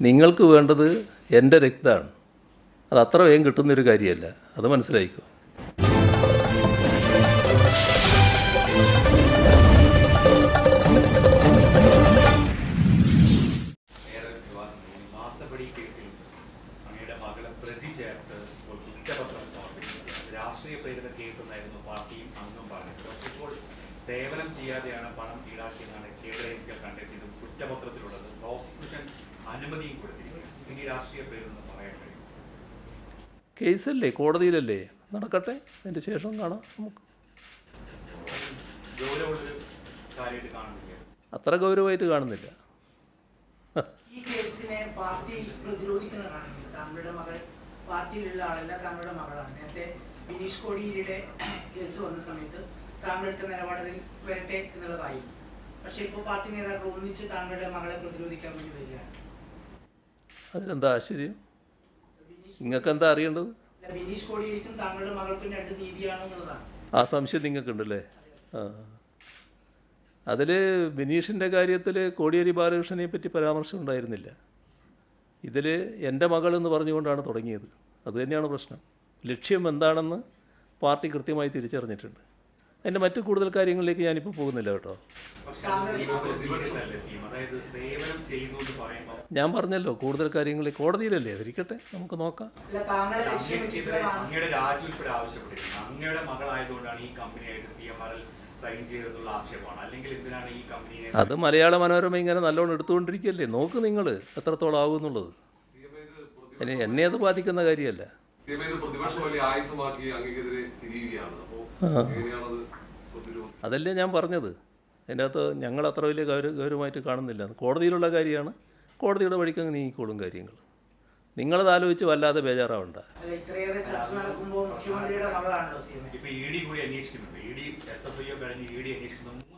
നിങ്ങൾക്ക് വേണ്ടത് എന്റെ രക്തമാണ്. അത് അത്ര വേഗം കിട്ടുന്നൊരു കാര്യമല്ല. അത് മനസ്സിലായിക്കോ? സേവനം ചെയ്യാതെയാണ് പണം ഈടാക്കിയെന്നാണ് കേരള കണ്ടെത്തിയതും കുറ്റപത്രത്തിലുള്ളത്. പ്രോസിക്യൂഷൻ അനുമതിയും കൊടുത്തിരിക്കുകയാണ്. ഇനി രാഷ്ട്രീയ പേരൊന്നും പറയാൻ കഴിയും. കേസല്ലേ? കോടതിയിലല്ലേ? നടക്കട്ടെ. അതിന്റെ ശേഷം കാണാം. നമുക്ക് അത്ര ഗൗരവമായിട്ട് കാണുന്നില്ല. ഈ കേസിനെ പാർട്ടി താങ്കളുടെ മകൾ പാർട്ടിയിലുള്ള ആളല്ല താങ്കളുടെ മകളാണ്. നേരത്തെ ബിനീഷ് കേസ് വന്ന സമയത്ത് താങ്കളെടുത്ത നിലപാടിൽ വരട്ടെ എന്നുള്ളതായി പക്ഷെ ഇപ്പോൾ പാർട്ടി നേതാക്കൾ ഒന്നിച്ച് താങ്കളുടെ മകളെ പ്രതിരോധിക്കാൻ വേണ്ടി വരികയാണ്. അതിലെന്താ ആശ്ചര്യം? നിങ്ങൾക്ക് എന്താ അറിയേണ്ടത് ആ സംശയം നിങ്ങൾക്കുണ്ടല്ലേ? ആ. അതിൽ ബിനീഷിന്റെ കാര്യത്തിൽ കോടിയേരി ബാലകൃഷ്ണനെ പറ്റി പരാമർശം ഉണ്ടായിരുന്നില്ല. ഇതിൽ എന്റെ മകൾ എന്ന് പറഞ്ഞുകൊണ്ടാണ് തുടങ്ങിയത്. അതുതന്നെയാണ് പ്രശ്നം. ലക്ഷ്യം എന്താണെന്ന് പാർട്ടി കൃത്യമായി തിരിച്ചറിഞ്ഞിട്ടുണ്ട്. അതിന്റെ മറ്റു കൂടുതൽ കാര്യങ്ങളിലേക്ക് ഞാനിപ്പോൾ പോകുന്നില്ല കേട്ടോ. അതായത് സേവനം ചെയ്തു എന്ന് പറയുമ്പോൾ ഞാൻ പറഞ്ഞല്ലോ കൂടുതൽ കാര്യങ്ങൾ കോടതിയിലല്ലേ? അതിരിക്കട്ടെ നമുക്ക് നോക്കാം. അങ്ങേക്കെതിരെ അങ്ങയുടെ രാജി ഉൾപ്പെടെ അങ്ങയുടെ മകളായതുകൊണ്ടാണ് ഈ കമ്പനിയായിട്ട് സി എം ആറിൽ സൈൻ ചെയ്തെന്നുള്ള ആക്ഷേപമാണ്. അല്ലെങ്കിൽ എന്തിനാണ് ഈ കമ്പനിയെ അത് മലയാള മനോരമ ഇങ്ങനെ നല്ലോണം എടുത്തുകൊണ്ടിരിക്കുകയല്ലേ നോക്ക് നിങ്ങൾ എത്രത്തോളം ആകും എന്നുള്ളത് ഇനി എന്നെ അത് ബാധിക്കുന്ന കാര്യമല്ല. അതല്ലേ ഞാൻ പറഞ്ഞത്. അതിന്റെ അകത്ത് ഞങ്ങൾ അത്ര വലിയ ഗൗരവ ഗൗരവമായിട്ട് കാണുന്നില്ല. കോടതിയിലുള്ള കാര്യമാണ്. കോടതിയുടെ വഴിക്ക് അങ്ങ് നീങ്ങിക്കോളും കാര്യങ്ങൾ. നിങ്ങളത് ആലോചിച്ച് വല്ലാതെ ബേജാറാവണ്ട.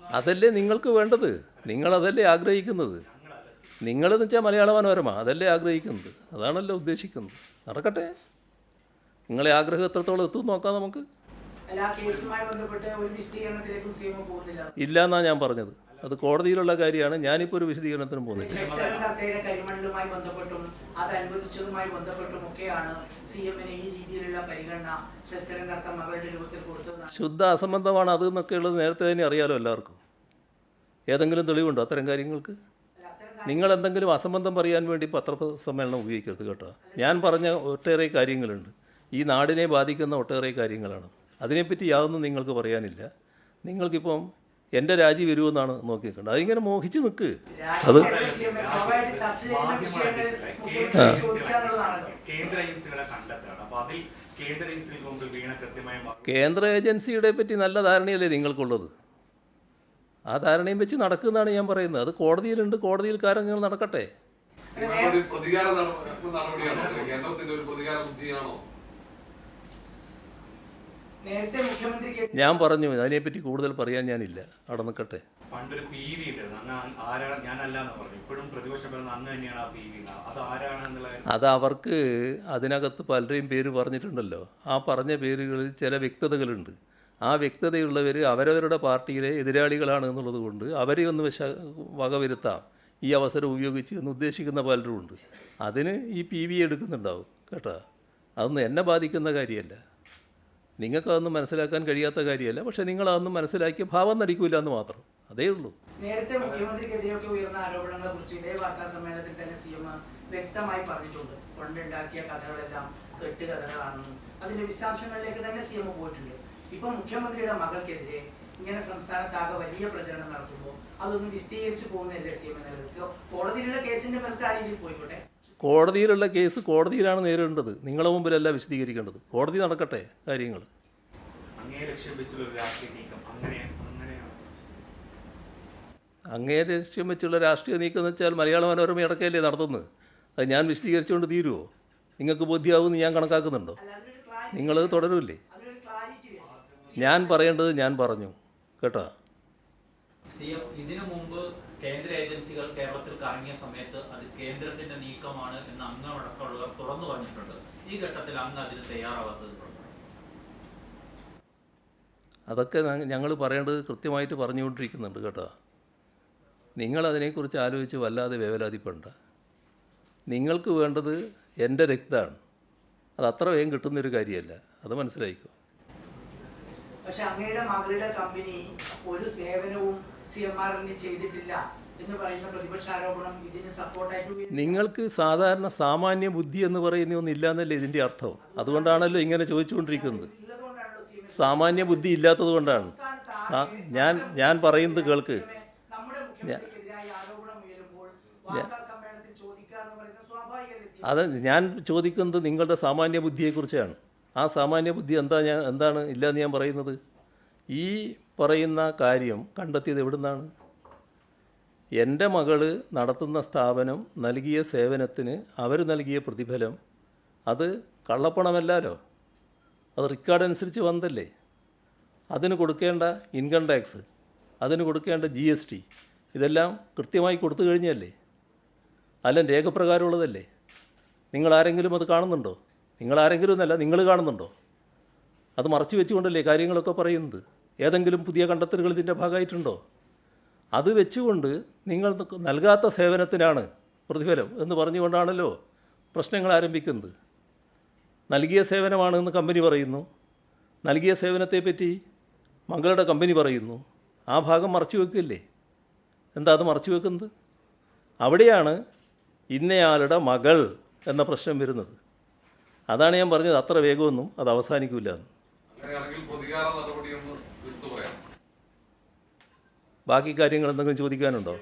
അതല്ലേ നിങ്ങൾക്ക് വേണ്ടത്? നിങ്ങളതല്ലേ ആഗ്രഹിക്കുന്നത്? നിങ്ങളെന്ന് വെച്ചാൽ മലയാള മനോരമ. അതല്ലേ ആഗ്രഹിക്കുന്നത്? അതാണല്ലോ ഉദ്ദേശിക്കുന്നത്. നടക്കട്ടെ. നിങ്ങളെ ആഗ്രഹം എത്രത്തോളം എത്തും നോക്കാം നമുക്ക്. ഇല്ല എന്നാ ഞാൻ പറഞ്ഞത്. അത് കോടതിയിലുള്ള കാര്യമാണ്. ഞാനിപ്പോൾ ഒരു വിശദീകരണത്തിനും പോകുന്നത് ശുദ്ധ അസംബന്ധമാണ് അത് എന്നൊക്കെ ഉള്ളത് നേരത്തെ തന്നെ അറിയാലോ എല്ലാവർക്കും. ഏതെങ്കിലും തെളിവുണ്ടോ അത്തരം കാര്യങ്ങൾക്ക്? നിങ്ങൾ എന്തെങ്കിലും അസംബന്ധം പറയാൻ വേണ്ടി പത്രസമ്മേളനം ഉപയോഗിക്കരുത് കേട്ടോ. ഞാൻ പറഞ്ഞ ഒട്ടേറെ കാര്യങ്ങളുണ്ട്. ഈ നാടിനെ ബാധിക്കുന്ന ഒട്ടേറെ കാര്യങ്ങളാണ്. അതിനെപ്പറ്റി യാതൊന്നും നിങ്ങൾക്ക് പറയാനില്ല. നിങ്ങൾക്കിപ്പം എന്റെ രാജി വരുമെന്നാണ് നോക്കിയിട്ടുണ്ട് അതിങ്ങനെ മോഹിച്ച് നിൽക്ക് അത് കേന്ദ്ര ഏജൻസിയുടെ പറ്റി നല്ല ധാരണയല്ലേ നിങ്ങൾക്കുള്ളത്? ആ ധാരണയും വെച്ച് നടക്കുന്നതാണ് ഞാൻ പറയുന്നത്. അത് കോടതിയിലുണ്ട്. കോടതിയിൽ കാര്യങ്ങൾ നടക്കട്ടെ പ്രതികാര നടപടിയാണോ? കേന്ദ്രത്തിന്റെ ഒരു പ്രതികാര ബുദ്ധിയാണോ? ഞാൻ പറഞ്ഞു അതിനെപ്പറ്റി കൂടുതൽ പറയാൻ ഞാനില്ല. അവിടെ നിൽക്കട്ടെ. പണ്ടൊരു പി വി ഉണ്ടായിരുന്നു. അങ്ങ് ആരാണ് ഞാനല്ല എന്ന് പറഞ്ഞു ഇപ്പോഴും പ്രതിപക്ഷം പറയുന്നത് അങ്ങ് തന്നെയാണ് ആ പി വി അത് ആരാണ് എന്നുള്ള അത് അവർക്ക് അതിനകത്ത് പലരെയും പേര് പറഞ്ഞിട്ടുണ്ടല്ലോ. ആ പറഞ്ഞ പേരുകളിൽ ചില വ്യക്തതകളുണ്ട്. ആ വ്യക്തതയുള്ളവർ അവരവരുടെ പാർട്ടിയിലെ എതിരാളികളാണ് എന്നുള്ളത് കൊണ്ട് അവരെ ഒന്ന് വശ വകവരുത്താം ഈ അവസരം ഉപയോഗിച്ച് എന്ന് ഉദ്ദേശിക്കുന്ന പലരും ഉണ്ട്. അതിന് ഈ പി വി എടുക്കുന്നുണ്ടാവും കേട്ടോ. അതൊന്നും എന്നെ ബാധിക്കുന്ന കാര്യമല്ല. നിങ്ങൾക്കതൊന്നും മനസ്സിലാക്കാൻ കഴിയാത്ത കാര്യമല്ല. പക്ഷേ നിങ്ങളതൊന്നും മനസ്സിലാക്കി ഭാവം നടിക്കൂല എന്ന് മാത്രം. അതേ ഉള്ളൂ. നേരത്തെ മുഖ്യമന്ത്രിക്കെതിരെയൊക്കെ ഉയർന്ന ആരോപണങ്ങളെ കുറിച്ച് ഇതേ വാർത്താ സമ്മേളനത്തിൽ തന്നെ സി എം വ്യക്തമായി പറഞ്ഞിട്ടുണ്ട്. കൊണ്ടുണ്ടാക്കിയ കഥകളെല്ലാം കെട്ടുകഥകളാണെന്നും അതിന്റെ വിശദാംശങ്ങളിലേക്ക് തന്നെ സി എം പോയിട്ടുണ്ട്. ഇപ്പൊ മുഖ്യമന്ത്രിയുടെ മകൾക്കെതിരെ ഇങ്ങനെ സംസ്ഥാനത്താകെ വലിയ പ്രചരണം നടത്തുമ്പോൾ അതൊന്നും വിശദീകരിച്ചു പോകുന്നില്ലേ സി എം എന്നുള്ളത് കോടതിയിലുള്ള കേസിന്റെ പുറത്ത് ആ രീതിയിൽ പോയിക്കോട്ടെ. കോടതിയിലുള്ള കേസ് കോടതിയിലാണ് നേരിടേണ്ടത്. നിങ്ങളെ മുമ്പിലല്ല വിശദീകരിക്കേണ്ടത്. കോടതി നടക്കട്ടെ കാര്യങ്ങൾ അങ്ങേ ലക്ഷ്യം വെച്ചുള്ള രാഷ്ട്രീയ നീക്കം എന്ന് വെച്ചാൽ മലയാള മനോരമ ഇടക്കല്ലേ നടത്തുന്നത്? അത് ഞാൻ വിശദീകരിച്ചുകൊണ്ട് തീരുമോ നിങ്ങൾക്ക് ബോധ്യമാവുമെന്ന് ഞാൻ കണക്കാക്കുന്നുണ്ടോ? നിങ്ങൾ തുടരൂല്ലേ? നിങ്ങളത് ഞാൻ പറയേണ്ടത് ഞാൻ പറഞ്ഞു. കേട്ടോ? ഇതിനു മുമ്പ് കേന്ദ്ര ഏജൻസികൾ കേരളത്തിൽ കറങ്ങിയ സമയത്ത് അത് കേന്ദ്രത്തിന്റെ നീക്കമാണ് എന്ന് അംഗമടക്കമുള്ളവർ തുറന്നു പറഞ്ഞിട്ടുണ്ട്. ഈ ഘട്ടത്തിൽ അങ്ങ് അതിന് തയ്യാറാവാത്തത് അതൊക്കെ ഞങ്ങൾ പറയേണ്ടത് കൃത്യമായിട്ട് പറഞ്ഞുകൊണ്ടിരിക്കുന്നുണ്ട് കേട്ടോ. നിങ്ങൾ അതിനെക്കുറിച്ച് ആലോചിച്ച് വല്ലാതെ വേവലാതിപ്പെടണ്ട. നിങ്ങൾക്ക് വേണ്ടത് എന്റെ രക്തമാണ്. അത് അത്ര വേഗം കിട്ടുന്നൊരു കാര്യമല്ല. അത് മനസ്സിലായിക്കോ? പക്ഷെ അങ്ങയുടെ മകളുടെ കമ്പനി ഒരു സേവനവും സി എം ആർ ആറിന് ചെയ്തിട്ടില്ല എന്ന് പറയുന്ന പ്രതിപക്ഷ ആരോപണം ഇതിന് സപ്പോർട്ടായിട്ട്. നിങ്ങൾക്ക് സാധാരണ സാമാന്യ ബുദ്ധി എന്ന് പറയുന്ന ഒന്നും ഇല്ലാന്നല്ലേ ഇതിന്റെ അർത്ഥം? അതുകൊണ്ടാണല്ലോ ഇങ്ങനെ ചോദിച്ചുകൊണ്ടിരിക്കുന്നത്. സാമാന്യ ബുദ്ധി ഇല്ലാത്തത് കൊണ്ടാണ്. ഞാൻ ഞാൻ പറയുന്നത് കേൾക്ക്. അത് ഞാൻ ചോദിക്കുന്നത് നിങ്ങളുടെ സാമാന്യ ബുദ്ധിയെക്കുറിച്ചാണ്. ആ സാമാന്യ ബുദ്ധി എന്താ ഞാൻ എന്താണ് ഇല്ലയെന്ന് ഞാൻ പറയുന്നത്? ഈ പറയുന്ന കാര്യം കണ്ടെത്തിയത് എവിടുന്നാണ്? എന്റെ മകൾ നടത്തുന്ന സ്ഥാപനം നൽകിയ സേവനത്തിന് അവർ നൽകിയ പ്രതിഫലം അത് കള്ളപ്പണമല്ലാലോ? അത് റിക്കാർഡ് അനുസരിച്ച് വന്നതല്ലേ? അതിന് കൊടുക്കേണ്ട ഇൻകം ടാക്സ് അതിന് കൊടുക്കേണ്ട ജി എസ് ടി ഇതെല്ലാം കൃത്യമായി കൊടുത്തു കഴിഞ്ഞല്ലേ അല്ല രേഖപ്രകാരമുള്ളതല്ലേ? നിങ്ങൾ ആരെങ്കിലും അത് കാണുന്നുണ്ടോ? നിങ്ങൾ ആരെങ്കിലും എന്നല്ല നിങ്ങൾ കാണുന്നുണ്ടോ? അത് മറച്ചു വെച്ചുകൊണ്ടല്ലേ കാര്യങ്ങളൊക്കെ പറയുന്നത്? ഏതെങ്കിലും പുതിയ കണ്ടെത്തലുകൾ ഇതിന്റെ ഭാഗമായിട്ടുണ്ടോ? അത് വെച്ചുകൊണ്ട് നിങ്ങൾ നൽകാത്ത സേവനത്തിനാണ് പ്രതിഫലം എന്ന് പറഞ്ഞുകൊണ്ടാണല്ലോ പ്രശ്നങ്ങൾ ആരംഭിക്കുന്നത്. നൽകിയ സേവനമാണെന്ന് കമ്പനി പറയുന്നു. നൽകിയ സേവനത്തെപ്പറ്റി മകളുടെ കമ്പനി പറയുന്നു. ആ ഭാഗം മറച്ചു വെക്കില്ലേ? എന്താ അത് മറച്ചു വെക്കുന്നത്? അവിടെയാണ് ഇന്നയാളുടെ മകൾ എന്ന പ്രശ്നം വരുന്നത്. അതാണ് ഞാൻ പറഞ്ഞത്. അത്ര വേഗമൊന്നും അത് അവസാനിക്കില്ല ബാക്കി കാര്യങ്ങൾ എന്തെങ്കിലും ചോദിക്കാനുണ്ടോ?